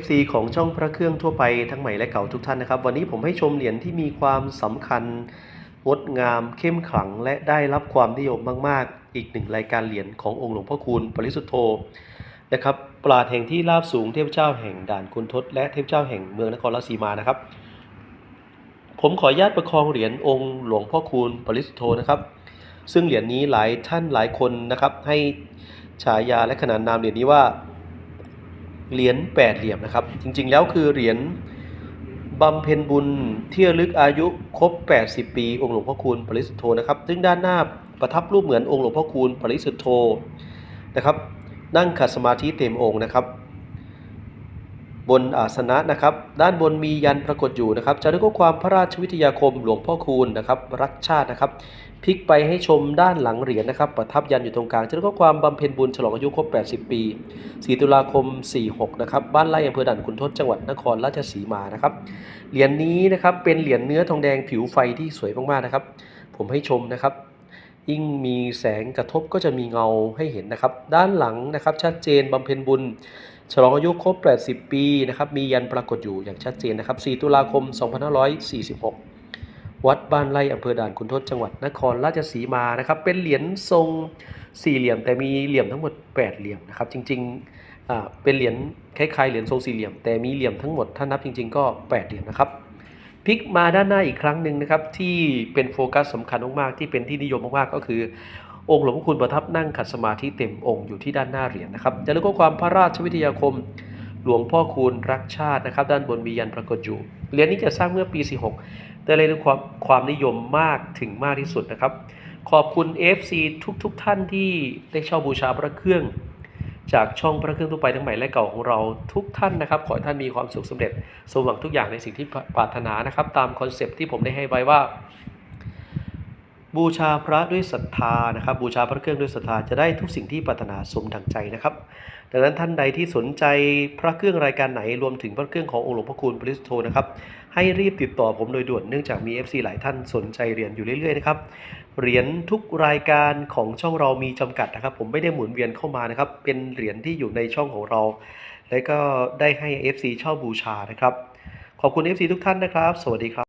FC ของช่องพระเครื่องทั่วไปทั้งใหม่และเก่าทุกท่านนะครับ วันนี้ผมให้ชมเหรียญที่มีความสำคัญงดงามเข้มขลัง และได้รับความนิยมมาก ๆ อีกหนึ่งรายการเหรียญขององค์หลวงพ่อคูณปริสุทธโธนะครับปราดแห่งที่ราบสูงเทพเจ้าแห่งด่านคุณทศและเทพเจ้าแห่งเมืองนครราชสีมานะครับ ผมขออนุญาตประคองเหรียญองค์หลวงพ่อคูณปริสุทธโธนะครับ ซึ่งเหรียญนี้หลายท่านหลายคนนะครับให้ฉายาและขนานนามเหรียญนี้ว่า เหรียญแปดเหลี่ยมนะครับ จริงๆ แล้วคือเหรียญบำเพ็ญบุญเที่ยลึกอายุครบ 80 ปี องค์หลวงพ่อคูณปริสุทธโธนะครับซึ่งด้านหน้าประทับรูปเหมือนองค์หลวงพ่อคูณปริสุทธโธนะครับ นั่งขัดสมาธิเต็มองค์นะครับ บนอาสนะนะครับ ด้านบนมียันปรากฏอยู่นะครับจะเรียกว่าความพระราชวิทยาคมหลวงพ่อคูณนะครับ รักชาตินะครับพลิกไปให้ชมด้านหลังเหรียญนะครับ ประทับยันอยู่ตรงกลางจะเรียกว่าความบำเพ็ญบุญฉลองอายุครบ 80 ปี 4 ตุลาคม 46 นะครับ บ้านไร่อำเภอด่านขุนทดจังหวัดนครราชสีมานะครับ เหรียญนี้นะครับเป็นเหรียญเนื้อทองแดงผิวไฟที่สวยมากๆนะครับ ผมให้ชมนะครับ ยิ่งมีแสงกระทบก็จะมีเงาให้เห็นนะครับ ด้านหลังนะครับชัดเจนบำเพ็ญบุญ ฉลองอายุครบ 80 ปีนะครับมียันปรากฏอยู่อย่างชัดเจนนะครับ 4 ตุลาคม 2546 วัดบ้านไร่อำเภอด่านขุนทดจังหวัดนครราชสีมานะครับเป็นเหรียญทรงสี่เหลี่ยม แต่มีเหลี่ยมทั้งหมด 8 เหลี่ยมนะครับจริงๆอ่าเป็นเหรียญคล้ายๆเหรียญทรงสี่เหลี่ยม แต่มีเหลี่ยมทั้งหมดถ้านับจริง ๆ ก็ 8 เหลี่ยมนะครับ พลิกมาด้านหน้าอีกครั้งหนึ่งนะครับ ที่เป็นโฟกัสสำคัญมากๆที่เป็นที่นิยมมากๆก็คือ องค์หลวงพ่อคูณประทับนั่งขัดสมาธิเต็มองค์อยู่ที่ด้านหน้าเหรียญนะครับจะเรียกว่าความพระราชวิทยาคมหลวงพ่อคูณรักชาตินะครับ ด้านบนมียันปรากฏอยู่เหรียญนี้จะสร้างเมื่อปี 46 แต่เลยด้วยความความนิยมมากถึงมากที่สุดนะครับ ขอบคุณ FC ทุกๆทท่านที่ได้เช่าบูชาพระเครื่อง จากช่องพระเครื่องทั่วไปทั้งใหม่และเก่าของเราทุกท่านนะครับ ขอให้ท่านมีความสุขสำเร็จสมหวังทุกอย่างในสิ่งที่ปรารถนานะครับ ตามคอนเซปที่ผมได้ให้ไว้ว่า บูชาพระด้วยศรัทธานะครับ บูชาพระเครื่องด้วยศรัทธาจะได้ทุกสิ่งที่ปรารถนาสมดังใจนะครับ ดังนั้นท่านใดที่สนใจพระเครื่องรายการไหนรวมถึงพระเครื่องขององค์หลวงพ่อคูณปริสุทธโธนะครับให้รีบติดต่อผมโดยด่วนเนื่องจากมี FC หลายท่านสนใจเรียญอยู่เรื่อยๆนะครับเหรียญทุกรายการของช่องเรามีจำกัดนะครับ ผมไม่ได้หมุนเวียนเข้ามานะครับ เป็นเหรียญที่อยู่ในช่องของเรา และก็ได้ให้ FC เช่าบูชานะครับ ขอบคุณ FC ทุกท่านนะครับ สวัสดีครับ